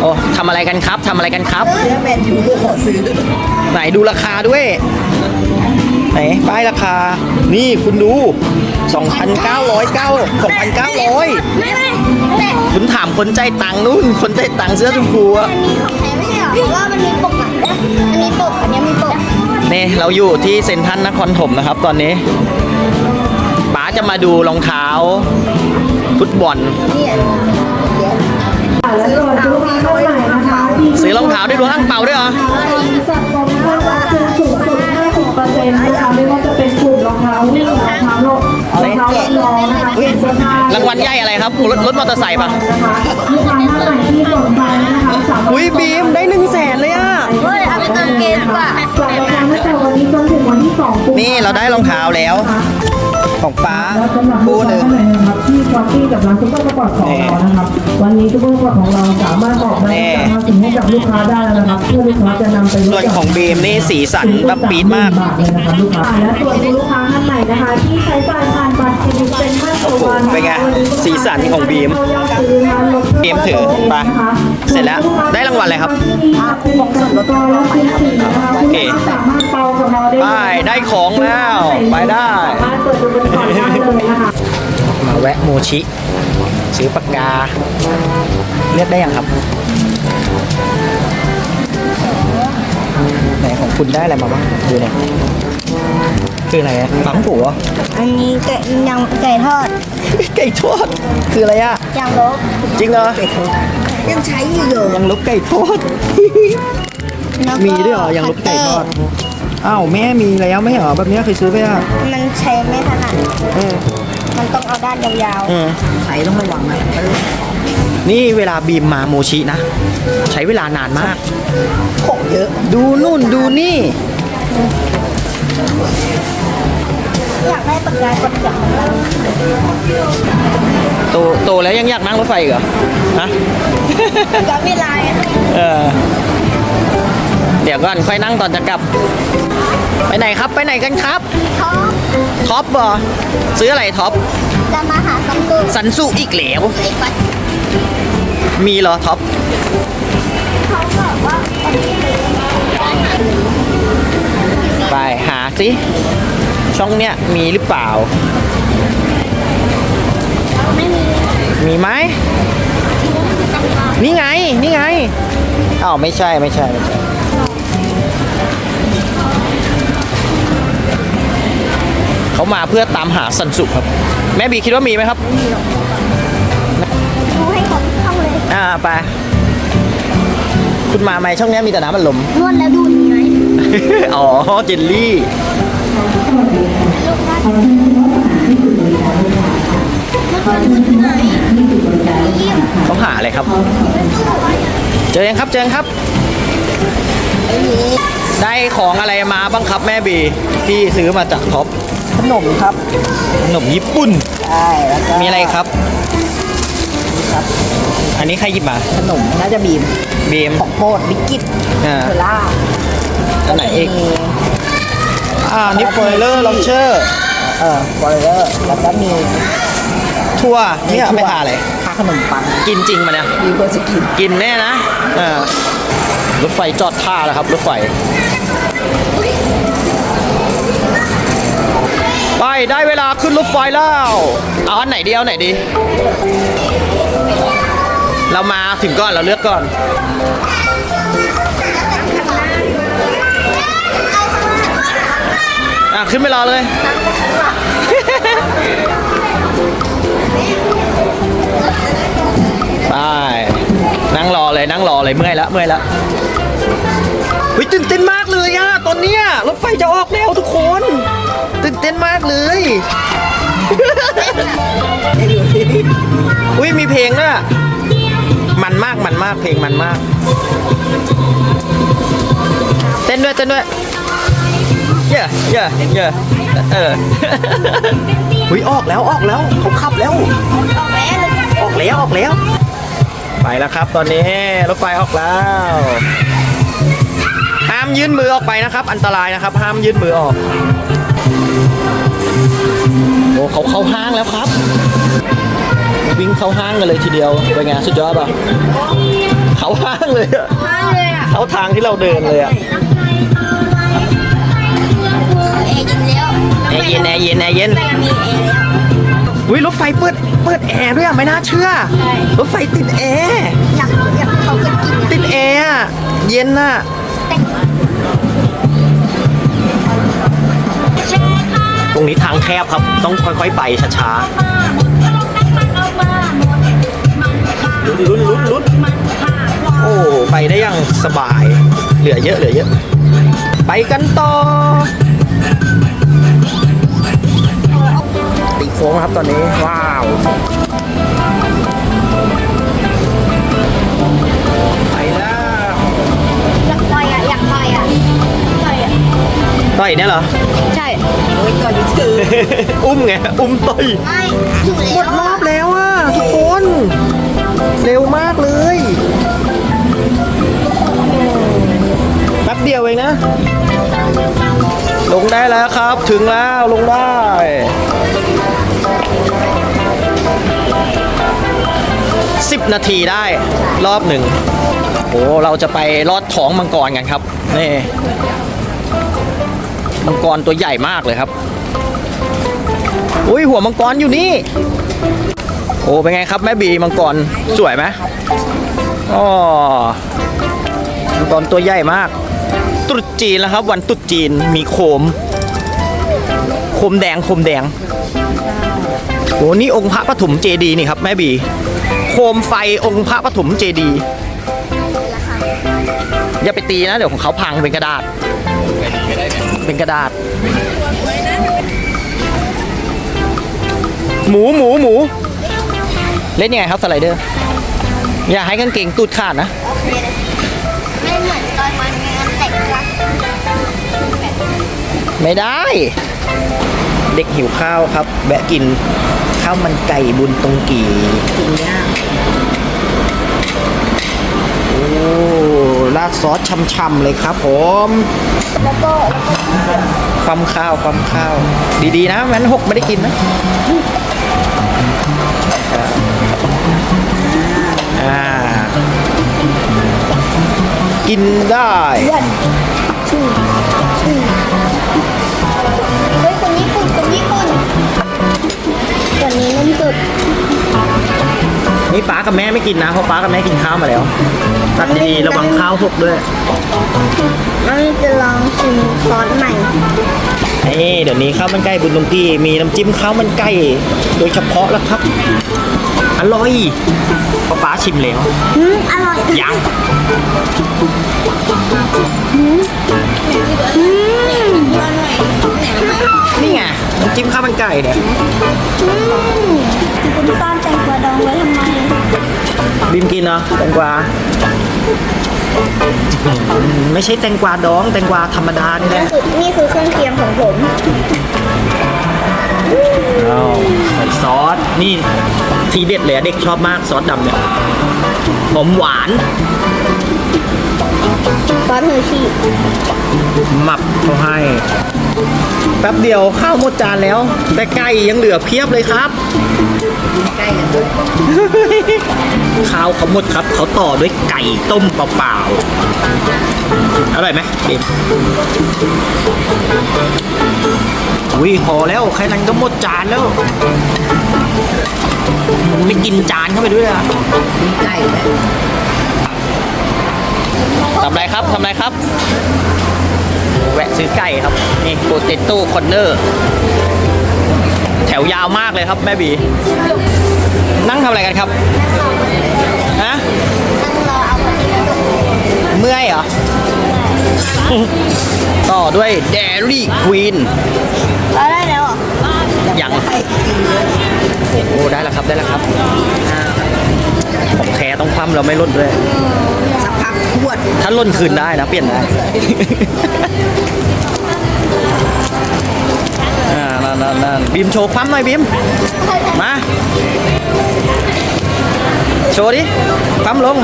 โอ้ทำอะไรกันครับทำอะไรกันครับเสื้อแมนยูขอซื้อไหนดูราคาด้วย ไหนป้ายราคา นี่คุณดู 2,909 2,900 ไม่ไม่แต่คุณถามคนใจายตังค์นู่น คนใจายตังค์เสื้อชมพูอะอันนี้ของแท้ไม่ใช่เหรอเพราะว่ามันมีปกอะอันนี้ปกอันนี้มีปกนี่เราอยู่ที่เซ็นทรัลนครถมนะครับตอนนี้ป๋าจะมาดูรองเท้า ฟุตบอล เนี่ยและส่วนลูกค้าท่านไหน นะคะที่ซื้อรองเท้าด้วยดูห้างเปาด้วยเหรอจัดโปรโมชั่นรับคืนสูงสุด50%นะคะไม่ว่าจะเป็นกลุ่มรองเท้าวิ่งรองเท้าโลกรองเท้าลองนะคะเสื้อผ้ารางวัลใหญ่อะไรครับรถรถมอเตอร์ไซค์ปะนะคะลูกค้าท่านไหนที่สนใจนะคะสามารถอุ้ยบีมได้หนึ่งแสนเลยอะเฮ้ยเอาไปเติมเกมดีกว่าจัดรายการตั้งแต่วันนี้จนถึงวันที่2กุมภาพันธ์นี่เราได้รองเท้าแล้ว ของป้าแล้วสำหรับลูคู่กหค้านึ่ง ท่านไหนนะครับที่ช้อปปิ้งกับร้านซุปเปอร์สปอร์ตของเรานะครับ วันนี้ซุปเปอร์สปอร์ตของเราสามารถออกใบรับประกันภาษีให้กับลูกค้าได้แล้วนะครับเพื่อลูกค้าจะนำไปลดส่วนของบีมนี่สีสันแบบปี๊ดมากบาทเลยนะคะลูกค้าและส่วนลูกค้าท่านไหนนะคะ ที่ใช้จ่ายผ่านบัตรเครดิตเป็นขั้นตัววันเป็นไงสีสันของบีมบีมถือไปเสร็จแล้วได้รางวัลอะไรครับโอเคสามารถเป่ากับเราได้ไปได้ของแล้วไปได้ แวะโมชิ ซื้อปากกา เลือกได้ยังครับ ไหนของคุณได้อะไรมาบ้างดูหน่อยคืออะไรอะปั๊มหัวอันนี้ไก่ยังไก่ทอดไก่ทอดคืออะไรอะยางลบจริงเหรอยังใช้อยู่เหรอยังลบไก่ทอดแล้วก็มีด้วยเหรอยังลบไก่ทอดอ้าวแม่มีแล้วไม่เหรอแบบเนี้ยเคยซื้อไปอะมันใช้ไม่ถนัดเออ มันต้องเอาด้านยาวอืมใช้ต้องระวังนะเออนี่เวลาบีมมาโมชินะ ใช้เวลานานมาก ของเยอะ ดูนู่นดูนี่ๆอยากได้ปากกากดจับโตโตแล้วยังอยากนั่งรถไฟอีกเหรอ ฮะ ย้อนเวลาอะเออ เดี๋ยวก่อนค่อยนั่งตอนจะกลับ ไปไหนครับไปไหนกันครับท้องท็อปบอซื้ออะไรท็อปจะมาหาซัมซุงสันสุอีกแล้วไอ้ปัดมีเหรอท็อปเขาบอกว่าอันนี้เลยไปหาสิช่องเนี้ยมีหรือเปล่า ไม่มี มีไหมนี่ไง นี่ไง อ้าว ไม่ใช่ ไม่ใช่ ไม่ใช่ เขามาเพื่อตามหาสันสุครับ แม่บีคิดว่ามีไหมครับดูให้ครบช่องเลยอ่าไปคุณมาไหมช่องเนี้ยมีแต่น้ำมันลมนวดแล้วดูดไหมอ๋อเจลลี่ลูกว่ามันเป็นดูดที่ไหนเยี่ยมเขาหาอะไรครับ เจอยังครับเจอยังครับ ได้ของอะไรมาบ้างครับแม่บีที่ซื้อมาจากท็อปขนมครับขนมญี่ปุ่นใช่แล้วก็มีอะไรครับอันนี้ใครหยิบมาขนมน่าจะบีมบีม ของโปรดบิกกิตอ่าเทล่าอันไหนอีกอ่านี่โฟลเลอร์ล็อกเชอร์เออฟอร์เรอร์แล้วก็มีทั่วเนี่ยเอาไปทาอะไรทาขนมปังกินจริงมาเนี่ย มีคนสกินกินแน่นะเออรถไฟจอดท่าแล้วครับ รถไฟ ไปได้เวลาขึ้นรถไฟแล้วเอาอันไหนดีเอาไหนดี เรามาถึงก่อนเราเลือกก่อนอะขึ้นไปรอเลย ไป นั่งรอเลยนั่งรอเลยเมื่อยแล้วเมื่อยแล้วเฮ้ยตื่นเต้นมากเลยอะตอนเนี้ยรถไฟจะออก ตื่นเต้นมากเลย อุ้ยมีเพลงด้วยอะมันมากมันมากเพลงมันมาก เต้นด้วยเต้นด้วย เย่เย่เย่เอออุ้ยออกแล้วออกแล้วเขาขับแล้วออกแล้วเลยออกแล้วออกแล้ว ไปแล้วครับ ตอนนี้รถไฟออกแล้วห้ามยื่นมือออกไปนะครับ อันตรายนะครับ ห้ามยื่นมือออก โอ้เขาเข้าห้างแล้วครับ วิ่งเข้าห้างกันเลยทีเดียวเป็นไงสุดยอดป่ะเขาเขาห้างเลยอะมากเลยอะเขาทางที่เราเดินเลยอะแอร์เย็นแล้วแอร์เย็นแอร์เย็นแอร์เย็นแม่มีแอร์แล้วอุ้ยรถไฟเปิดเปิดแอร์ด้วยอะไม่น่าเชื่อ รถไฟติดแอร์อยากอยากให้เขาขึ้นกินติดแอร์อะเย็นน่ะ รงนี้ทางแคบครับ ต้องค่อยๆไปช้าๆลุ้นลุ้นลุ้นลุ้นโอ้ไปได้อย่างสบาย เหลือเยอะเหลือเยอะ ไปกันต่อตีโค้งครับตอนนี้ ว้าว ต่อยเนี่ยเหรอ ใช่โอ้ยก่อนถืออุ้มไง อุ้มต่อย ไม่ถึงหมแล้ดวรอบแล้วอะทุกคน เร็วมากเลยแป๊บเดียวเองนะ ลงได้แล้วครับ ถึงแล้วลงได้สิบนาทีได้รอบหนึ่งโอ้เราจะไปลอดท้องมังกรกันครับนี่ มังกรตัวใหญ่มากเลยครับ อุ้ยหัวมังกรอยู่นี่ โอ้เป็นไงครับแม่บีมังกรสวยไหมอ๋อมังกรตัวใหญ่มาก ตรุษจีนแล้วครับ วันตรุษจีนมีโคม โคมแดงโคมแดงโอ้นี่องค์พระปฐมเจดีย์นี่ครับแม่บี โคมไฟองค์พระปฐมเจดีย์อย่าไปตีนะ เดี๋ยวของเขาพังเป็นกระดาษ เป็นกระดาษ หมูหมูหมู เล่นยังไงครับสไลเดอร์ อย่าให้กางเกงตูดขาดนะ โอเคเลยไม่เหมือนตอนมันงานแต่งรักไม่ได้ เด็กหิวข้าวครับ แวะกินข้าวมันไก่บุญตรงกีกินยาก โอ้ราดซอสช่ำๆเลยครับผมแล้วก็ความข้าวความข้าว ดีๆนะมันหกไม่ได้กินนะอ่ากินได้ นี่ป้ากับแม่ไม่กินนะเพราะป้ากับแม่กินข้าวมาแล้วตัดดีๆระวังข้าวหกด้วยมันจะลองชิมซอสใหม่นี่เดี๋ยวนี้ข้าวมันไก่บุญตรงกีมีน้ำจิ้มข้าวมันไก่โดยเฉพาะแล้วครับ อร่อยเพราะป้าชิมแล้วอืมอร่อยยังอืมนี่ไงน้ำจิ้มข้าวมันไก่เนี่ย บิมกินเนาะแตงกวาอืมไม่ใช่แตงกวาดอง แตงกวาธรรมดานี่แหนี่ละคือนี่คือเครื่องเคียงของผมอ้าวใส่ซอส นี่ทีเด็ดเลยอะเด็กชอบมากซอสดำเนี่ยหอมหวาน ซอสเฮอร์ชี่หมับเขาให้ แป๊บเดียวข้าวหมดจานแล้ว แต่ไก่ยังเหลือเพียบเลยครับใกล้กันด้วยข้าวเขาหมดครับ เขาต่อด้วยไก่ต้มเปล่าๆอร่อยไหมเบมอุ้ยพอแล้วแค่นั้นก็หมดจานแล้วไม่กินจานเข้าไปด้วยอะมีไก่แบบ ทำไรครับทำไรครับ แวะซื้อไก่ครับ นี่โปเตโต้คอนเนอร์ แถวยาวมากเลยครับแม่บี นั่งทำอะไรกันครับฮะนั่งรอเอาคนนี้มาดูเมื่อยเหรอ ต่อด้วยเดรี่ควีนเราได้แล้วเหรอยังโอ้ ได้แล้วครับได้แล้วครับ ผมแคร์ต้องคว่ำเราไม่ล่นด้วยสักพัก ขวดถ้าล่นคืนได้นะ เปลี่ยนได้นั่นนั่นนั่นบีมโชว์คว่ำหน่อยบีม มา โชว์ดิคว่ำลง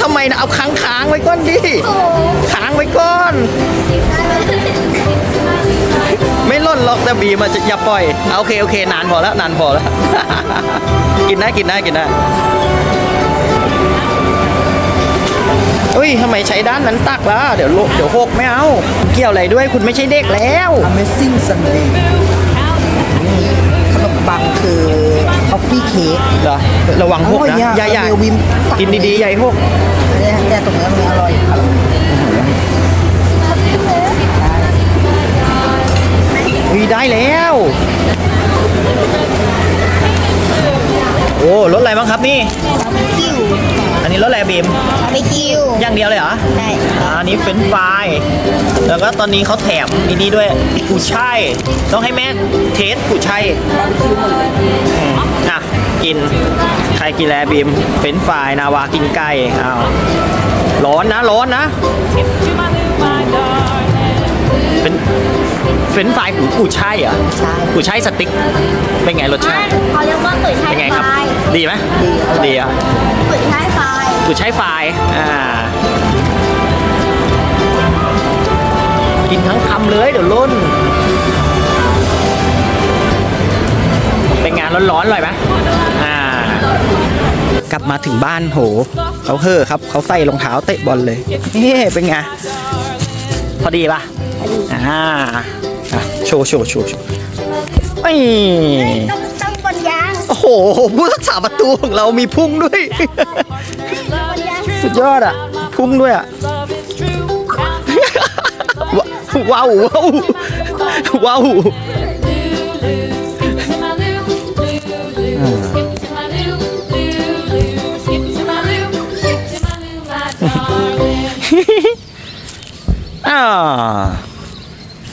ทำไมนะเอาค้างค้างไว้ก่อนดิ ค้างไว้ก่อน ไม่ไม่ล่นหรอกแต่บีมันจะอย่าปล่อยเอาโอเคโอเค นานพอแล้วนานพอแล้ว กินได้กินได้กินได้อุ้ยทำไมใช้ด้านนั้นตักล่ะเดี๋ยวโลเดี๋ยวหกไม่เอา เกี่ยวอะไรด้วยคุณไม่ใช่เด็กแล้ว Amazing Sunday ขนมปังคือคอฟฟี่เค้กเหรอระวังหกนะอร่อยอะอย่าอย่าเดี๋ยววิมกินดีๆใหญ่หกแต่แต่ตรงนี้มันอร่อยอุ้ย ได้แล้ว โอ้รถอะไรบ้างครับนี่ คิวอันนี้รถอะไรบีมไปคิวอย่างเดียวเลยเหรอได้อ่าอันนี้เฟรนช์ฟรายแล้วก็ตอนนี้เขาแถมอันนี้ด้วยกุยช่ายต้องให้แม่เทสกุยช่ายอืมอะกินใครกินแล้วบีมเฟรนช์ฟรายนาวากินไก่อ้าวร้อนนะร้อนนะ เป็น เฟรนช์ฟรายกุกุยช่ายเหรอใช่กุยช่ายสติ๊กเป็นไงรสชาติเขาเรียกว่าตุ๋ยช่ายเป็นไงครับไฟดีไหมดีอะตุ๋ยช่ายไฟกุยช่ายไฟอ่ากินทั้งคำเลยเดี๋ยวล้น เป็นงานร้อนๆอร่อยไหมอ่ากลับมาถึงบ้านโห เขาเฮ่อครับ เขาใส่รองเท้าเตะบอลเลยเฮ้เป็นไง พอดีป่ะ อ่า อะโชว์โชว์โชว์โชว์ไม่ต้องต้องบนยางโอ้โหผู้รักษาประตูของเรามีพุ่งด้วย บนยางสุดยอดอะ พุ่งด้วยอะ ว้าวว้าวว้าวอ่า